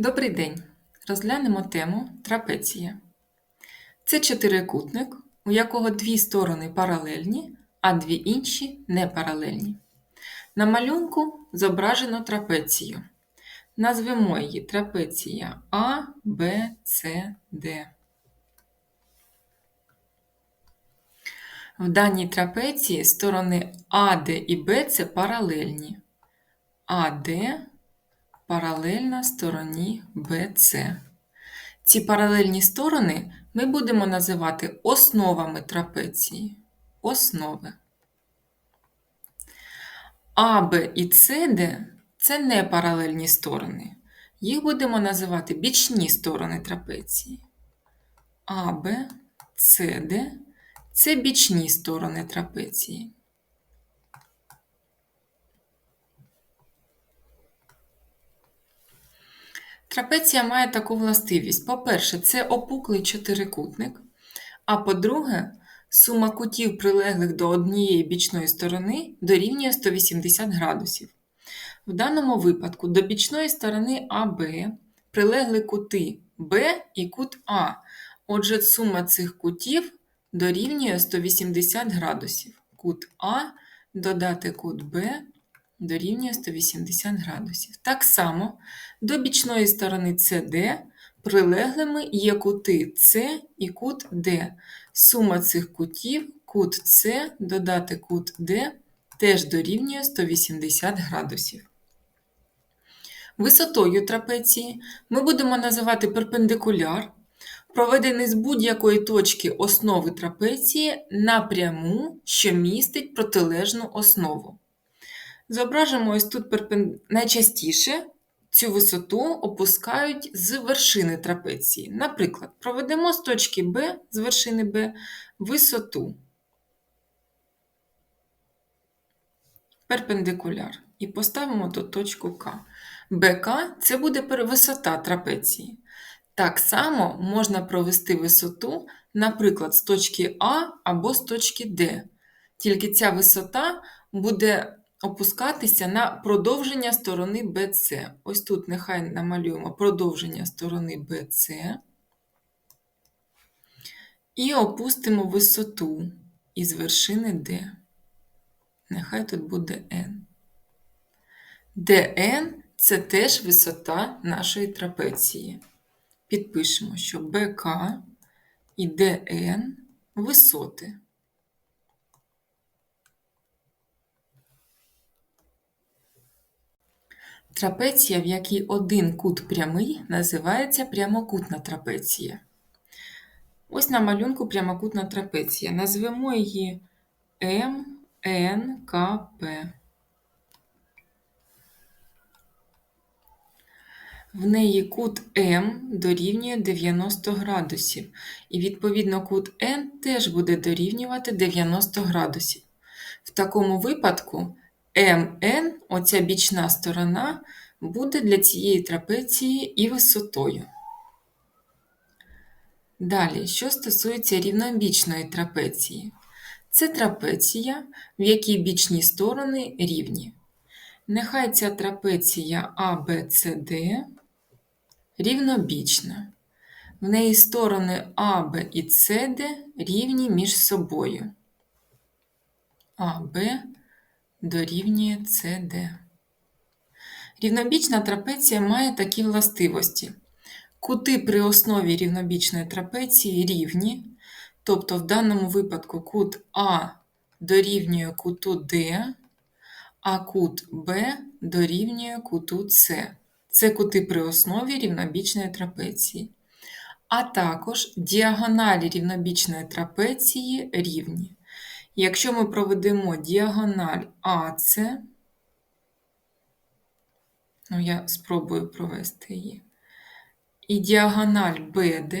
Добрий день! Розглянемо тему трапеція. Це чотирикутник, у якого дві сторони паралельні, а дві інші непаралельні. На малюнку зображено трапецію. Назвемо її трапеція А, Б, С, Д. В даній трапеції сторони АД і БЦ паралельні. АД паралельна стороні BC. Ці паралельні сторони ми будемо називати основами трапеції. Основи. АБ і СД це не паралельні сторони. Їх будемо називати бічні сторони трапеції. АБ, СД це бічні сторони трапеції. Трапеція має таку властивість. По-перше, це опуклий чотирикутник. А по-друге, сума кутів, прилеглих до однієї бічної сторони, дорівнює 180 градусів. В даному випадку до бічної сторони АБ прилегли кути Б і кут А. Отже, сума цих кутів дорівнює 180 градусів. Кут А додати кут Б дорівнює 180 градусів. Так само до бічної сторони CD прилеглими є кути С і кут Д. Сума цих кутів, кут С додати кут Д, теж дорівнює 180 градусів. Висотою трапеції ми будемо називати перпендикуляр, проведений з будь-якої точки основи трапеції напряму, що містить протилежну основу. Зображимо ось тут перпен... найчастіше цю висоту опускають з вершини трапеції. Наприклад, проведемо з точки Б з вершини Б висоту перпендикуляр і поставимо тут точку К. БК це буде висота трапеції. Так само можна провести висоту, наприклад, з точки А або з точки Д. Тільки ця висота буде опускатися на продовження сторони BC. Ось тут нехай намалюємо продовження сторони BC. І опустимо висоту із вершини D. Нехай тут буде N. DN це теж висота нашої трапеції. Підпишемо, що БК і ДН висоти. Трапеція, в якій один кут прямий, називається прямокутна трапеція. Ось на малюнку прямокутна трапеція. Назвемо її МНКП. В неї кут М дорівнює 90 градусів, і відповідно кут N теж буде дорівнювати 90 градусів. В такому випадку МН, оця бічна сторона, буде для цієї трапеції і висотою. Далі, що стосується рівнобічної трапеції, це трапеція, в якій бічні сторони рівні. Нехай ця трапеція ABCD рівнобічна. В неї сторони АБ і СД рівні між собою. АБ дорівнює CD. Рівнобічна трапеція має такі властивості. Кути при основі рівнобічної трапеції рівні, тобто в даному випадку кут А дорівнює куту D, а кут Б дорівнює куту С. Це кути при основі рівнобічної трапеції. А також діагоналі рівнобічної трапеції рівні. Якщо ми проведемо діагональ АЦ, ну я спробую провести її, і діагональ БД,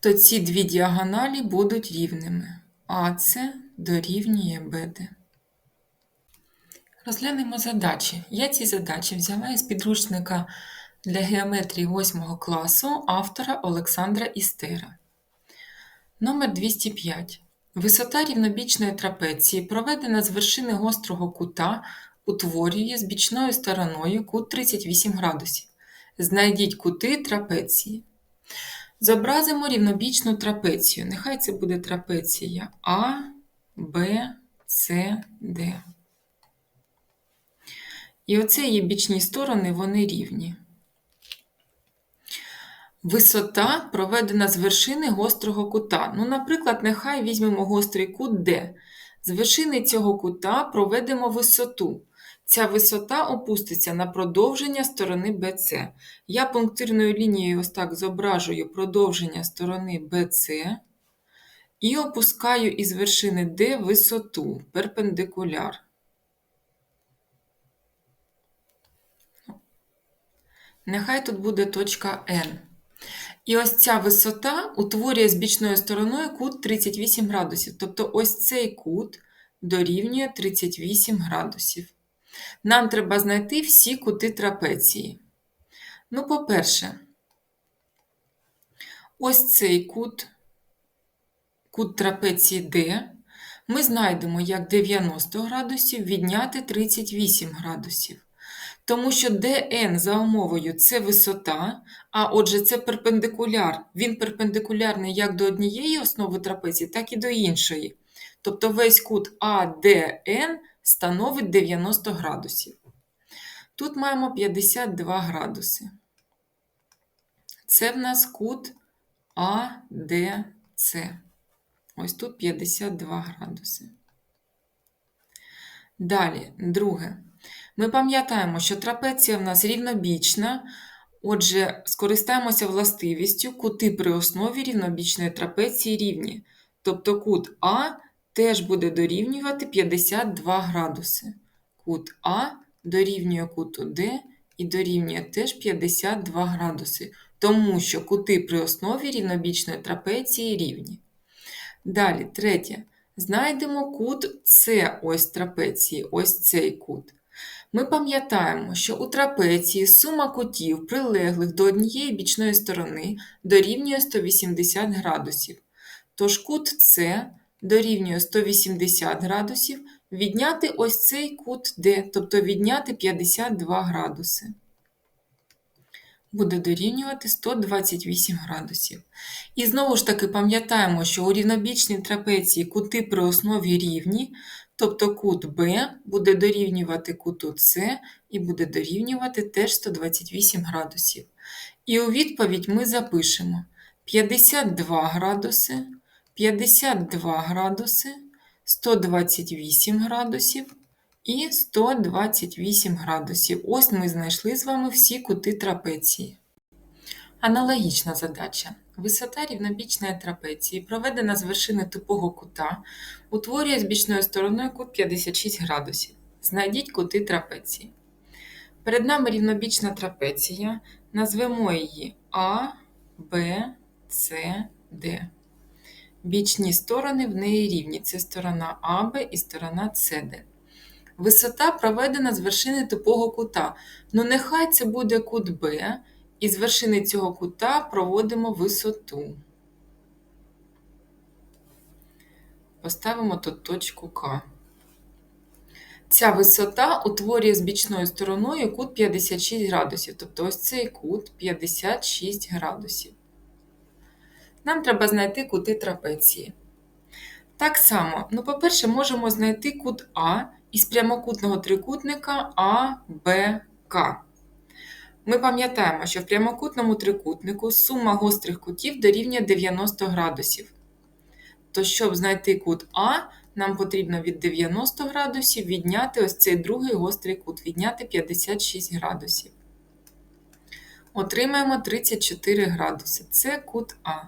то ці дві діагоналі будуть рівними. АЦ дорівнює БД. Розглянемо задачі. Я ці задачі взяла із підручника для геометрії 8 класу автора Олександра Істера. Номер 205. Висота рівнобічної трапеції проведена з вершини гострого кута утворює з бічною стороною кут 38 градусів. Знайдіть кути трапеції. Зобразимо рівнобічну трапецію. Нехай це буде трапеція А, Б, С, Д. І оце її бічні сторони, вони рівні. Висота проведена з вершини гострого кута. Ну, наприклад, нехай візьмемо гострий кут D. З вершини цього кута проведемо висоту. Ця висота опуститься на продовження сторони BC. Я пунктирною лінією ось так зображую продовження сторони BC і опускаю із вершини D висоту перпендикуляр. Нехай тут буде точка N. І ось ця висота утворює з бічною стороною кут 38 градусів. Тобто ось цей кут дорівнює 38 градусів. Нам треба знайти всі кути трапеції. Ну, по-перше, ось цей кут, кут трапеції D, ми знайдемо як 90 градусів відняти 38 градусів. Тому що dn за умовою це висота, а отже, це перпендикуляр. Він перпендикулярний як до однієї основи трапеції, так і до іншої. Тобто весь кут ADN становить 90 градусів. Тут маємо 52 градуси. Це в нас кут ADC. Ось тут 52 градуси. Далі, друге. Ми пам'ятаємо, що трапеція в нас рівнобічна, отже, скористаємося властивістю кути при основі рівнобічної трапеції рівні. Тобто кут А теж буде дорівнювати 52 градуси. Кут А дорівнює куту Д і дорівнює теж 52 градуси, тому що кути при основі рівнобічної трапеції рівні. Далі, третє. Знайдемо кут С ось трапеції, ось цей кут. Ми пам'ятаємо, що у трапеції сума кутів, прилеглих до однієї бічної сторони, дорівнює 180 градусів. Тож кут С дорівнює 180 градусів, відняти ось цей кут D, тобто відняти 52 градуси. Буде дорівнювати 128 градусів. І знову ж таки пам'ятаємо, що у рівнобічній трапеції кути при основі рівні, тобто кут Б буде дорівнювати куту С і буде дорівнювати теж 128 градусів. І у відповідь ми запишемо 52 градуси, 52 градуси, 128 градусів і 128 градусів. Ось ми знайшли з вами всі кути трапеції. Аналогічна задача. Висота рівнобічної трапеції, проведена з вершини тупого кута, утворює з бічною стороною кут 56 градусів. Знайдіть кути трапеції. Перед нами рівнобічна трапеція. Назвемо її А, Б, С, Д. Бічні сторони в неї рівні. Це сторона АБ і сторона СД. Висота проведена з вершини тупого кута. Ну, нехай це буде кут Б, і з вершини цього кута проводимо висоту. Поставимо тут точку К. Ця висота утворює з бічною стороною кут 56 градусів. Тобто ось цей кут 56 градусів. Нам треба знайти кути трапеції. Так само, ну, по-перше, можемо знайти кут А із прямокутного трикутника АБК. Ми пам'ятаємо, що в прямокутному трикутнику сума гострих кутів дорівнює 90 градусів. То, щоб знайти кут А, нам потрібно від 90 градусів відняти ось цей другий гострий кут, відняти 56 градусів. Отримаємо 34 градуси. Це кут А.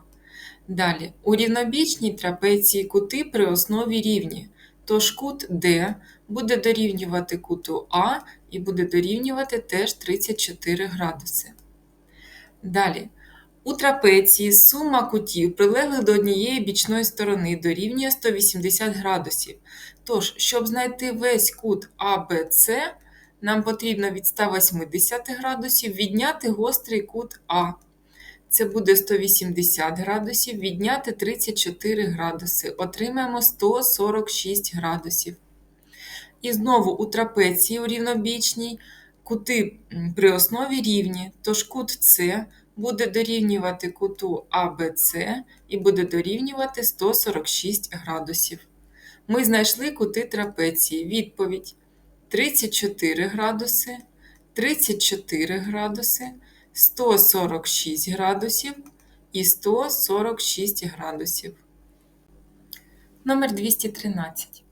Далі, у рівнобічній трапеції кути при основі рівні. Тож кут D буде дорівнювати куту А і буде дорівнювати теж 34 градуси. Далі, у трапеції сума кутів, прилеглих до однієї бічної сторони, дорівнює 180 градусів. Тож, щоб знайти весь кут АБЦ, нам потрібно від 180 градусів відняти гострий кут А. Це буде 180 градусів, відняти 34 градуси. Отримаємо 146 градусів. І знову у трапеції у рівнобічній кути при основі рівні, тож кут С буде дорівнювати куту АБЦ і буде дорівнювати 146 градусів. Ми знайшли кути трапеції. Відповідь 34 градуси, 34 градуси, 146 градусів і 146 градусів. Номер 213.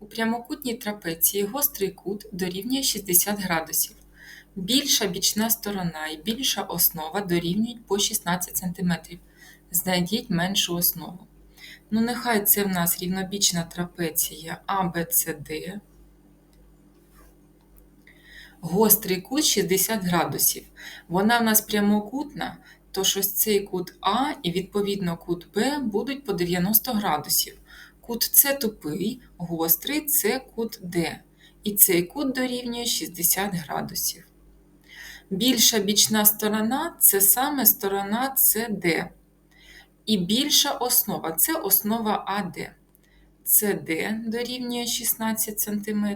У прямокутній трапеції гострий кут дорівнює 60 градусів. Більша бічна сторона і більша основа дорівнюють по 16 см. Знайдіть меншу основу. Ну, нехай це в нас рівнобічна трапеція ABCD. Гострий кут 60 градусів. Вона в нас прямокутна, тож ось цей кут А і відповідно кут Б будуть по 90 градусів. Кут С тупий, гострий це кут Д. І цей кут дорівнює 60 градусів. Більша бічна сторона це саме сторона CD. І більша основа це основа АД. СД дорівнює 16 см.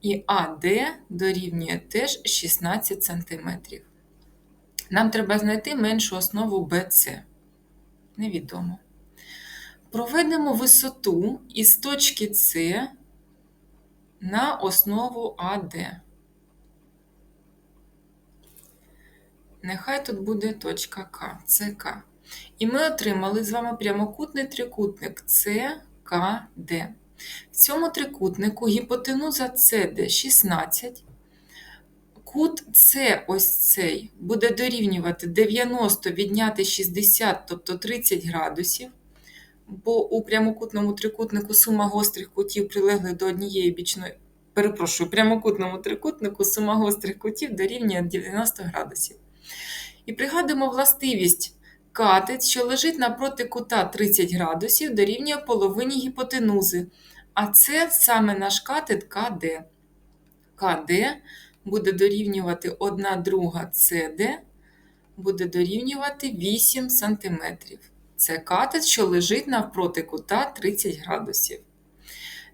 І АД дорівнює теж 16 см. Нам треба знайти меншу основу BC. Невідомо. Проведемо висоту із точки С на основу АД. Нехай тут буде точка К, ЦК. І ми отримали з вами прямокутний трикутник ЦКД. В цьому трикутнику гіпотенуза CD 16. Кут С ось цей буде дорівнювати 90 відняти 60, тобто 30 градусів. Бо у прямокутному трикутнику сума гострих кутів прилеглих до однієї бічної. Перепрошую, прямокутному трикутнику сума гострих кутів дорівнює 90 градусів. І пригадуємо властивість катет, що лежить напроти кута 30 градусів, дорівнює половині гіпотенузи. А це саме наш катет КД. КД буде дорівнювати 1 друга СД, буде дорівнювати 8 см. Це катет, що лежить навпроти кута 30 градусів.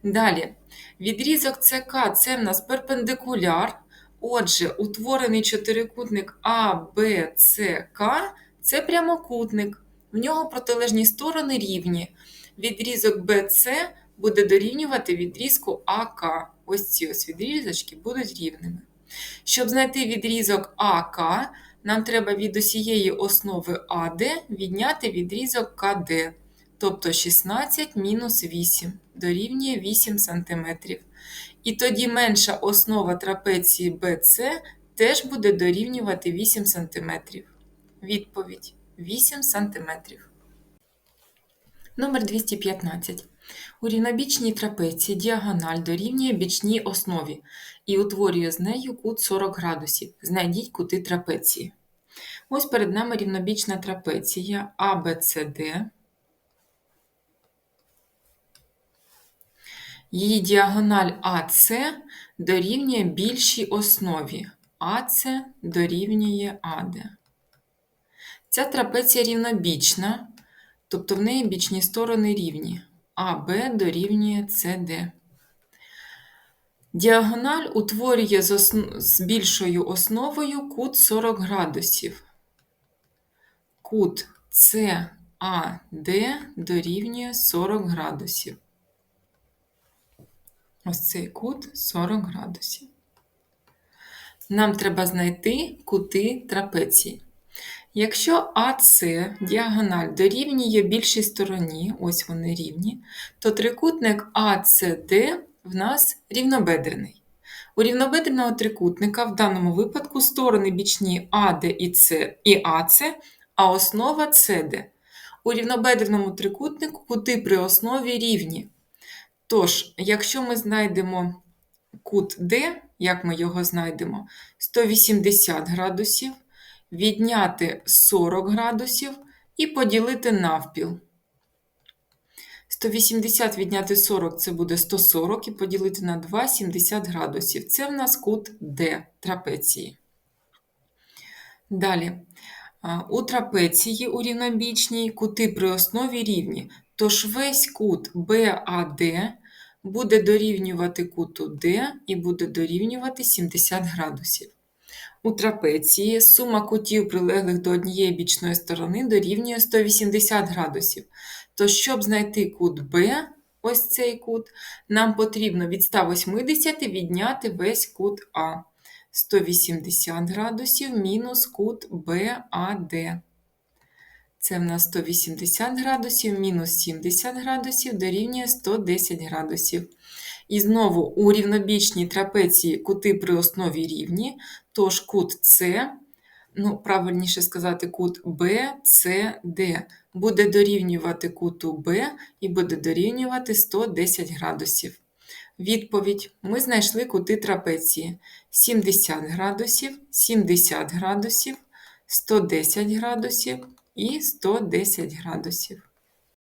Далі, відрізок ЦК це в нас перпендикуляр. Отже, утворений чотирикутник АБЦК це прямокутник. В нього протилежні сторони рівні. Відрізок BC буде дорівнювати відрізку АК. Ось ці ось відрізочки будуть рівними. Щоб знайти відрізок АК, нам треба від усієї основи АД відняти відрізок КД, тобто 16 мінус 8 дорівнює 8 см. І тоді менша основа трапеції BC теж буде дорівнювати 8 см. Відповідь 8 см. Номер 215. У рівнобічній трапеції діагональ дорівнює бічній основі і утворює з нею кут 40 градусів. Знайдіть кути трапеції. Ось перед нами рівнобічна трапеція ABCD. Її діагональ АС дорівнює більшій основі. АС дорівнює АД. Ця трапеція рівнобічна, тобто в неї бічні сторони рівні. АБ дорівнює СД. Діагональ утворює з, осн... з більшою основою кут 40 градусів. Кут САД дорівнює 40 градусів. Ось цей кут 40 градусів. Нам треба знайти кути трапеції. Якщо АС діагональ дорівнює більшій стороні, ось вони рівні, то трикутник АЦД в нас рівнобедрений. У рівнобедреного трикутника в даному випадку сторони бічні АД і, С, і АЦ, а основа СД. У рівнобедреному трикутнику кути при основі рівні. Тож, якщо ми знайдемо кут D, як ми його знайдемо, 180 градусів, відняти 40 градусів і поділити навпіл. 180 відняти 40 це буде 140 і поділити на 2 70 градусів. Це в нас кут D трапеції. Далі. У трапеції у рівнобічній кути при основі рівні. Тож весь кут BAD буде дорівнювати куту D і буде дорівнювати 70 градусів. У трапеції сума кутів, прилеглих до однієї бічної сторони, дорівнює 180 градусів. То щоб знайти кут B, ось цей кут, нам потрібно від 180 відняти весь кут А. 180 градусів мінус кут BAD. Це в нас 180 градусів мінус 70 градусів дорівнює 110 градусів. І знову у рівнобічній трапеції кути при основі рівні, тож кут С, ну, правильніше сказати, кут BCD буде дорівнювати куту Б і буде дорівнювати 110 градусів. Відповідь: ми знайшли кути трапеції 70 градусів, 70 градусів, 110 градусів і 110 градусів.